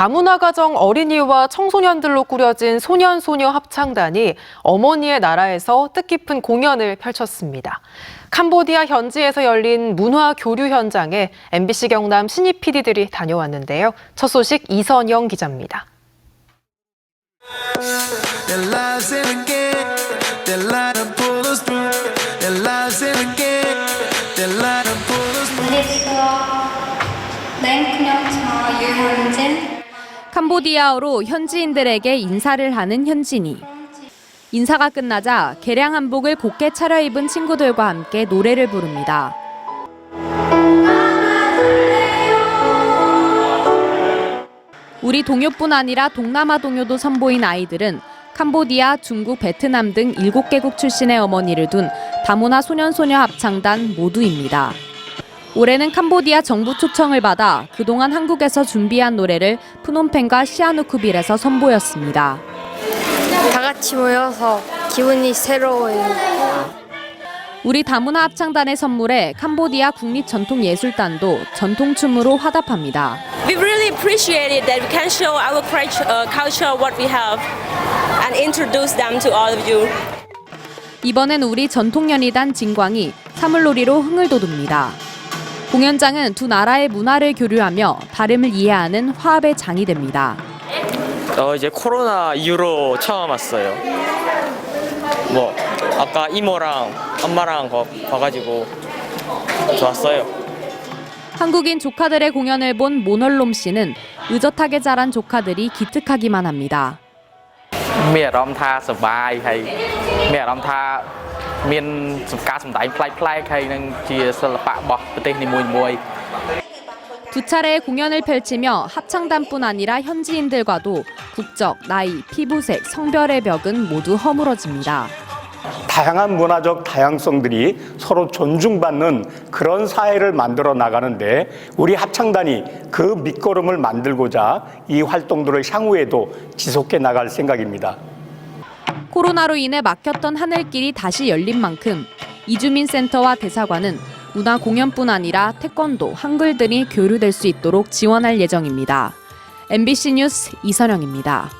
다문화 가정 어린이와 청소년들로 꾸려진 소년소녀 합창단이 어머니의 나라에서 뜻깊은 공연을 펼쳤습니다. 캄보디아 현지에서 열린 문화 교류 현장에 MBC 경남 신입 PD들이 다녀왔는데요. 첫 소식 이선영 기자입니다. 안녕하세요. 네. 캄보디아어로 현지인들에게 인사를 하는 현진이. 인사가 끝나자 개량 한복을 곱게 차려입은 친구들과 함께 노래를 부릅니다. 우리 동요뿐 아니라 동남아 동요도 선보인 아이들은 캄보디아, 중국, 베트남 등 7개국 출신의 어머니를 둔 다문화 소년소녀 합창단 모두입니다. 올해는 캄보디아 정부 초청을 받아 그동안 한국에서 준비한 노래를 프놈펜과 시아누쿠빌에서 선보였습니다. 다 같이 모여서 기분이 새로워요. 우리 다문화 합창단의 선물에 캄보디아 국립전통예술단도 전통춤으로 화답합니다. we really appreciate it that we can show our uh, culture, what we have, and introduce them to all of you. 이번엔 우리 전통연희단 진광이 사물놀이로 흥을 돋웁니다. 공연장은 두 나라의 문화를 교류하며 다름을 이해하는 화합의 장이 됩니다. 어, 이제 코로나 이후로 처음 왔어요. 뭐 아까 이모랑 엄마랑 거, 봐가지고 좋았어요. 한국인 조카들의 공연을 본 모널롬 씨는 의젓하게 자란 조카들이 기특하기만 합니다. 미아람 타 스바이 하이 미아람 타 យមានអារម្មណ៍ថាមានការសម្ដែងប្លែកៗហើយនឹងជាសិល្បៈរបស់ប្រទេសនីមួយៗ 두 차례의 공연을 펼치며 합창단뿐 아니라 현지인들과도 국적, 나이, 피부색, 성별의 벽은 모두 허물어집니다. 다양한 문화적 다양성들이 서로 존중받는 그런 사회를 만들어 나가는데 우리 합창단이 그 밑거름을 만들고자 이 활동들을 향후에도 지속해 나갈 생각입니다. 코로나로 인해 막혔던 하늘길이 다시 열린 만큼 이주민 센터와 대사관은 문화 공연뿐 아니라 태권도, 한글 등이 교류될 수 있도록 지원할 예정입니다. MBC 뉴스 이선영입니다.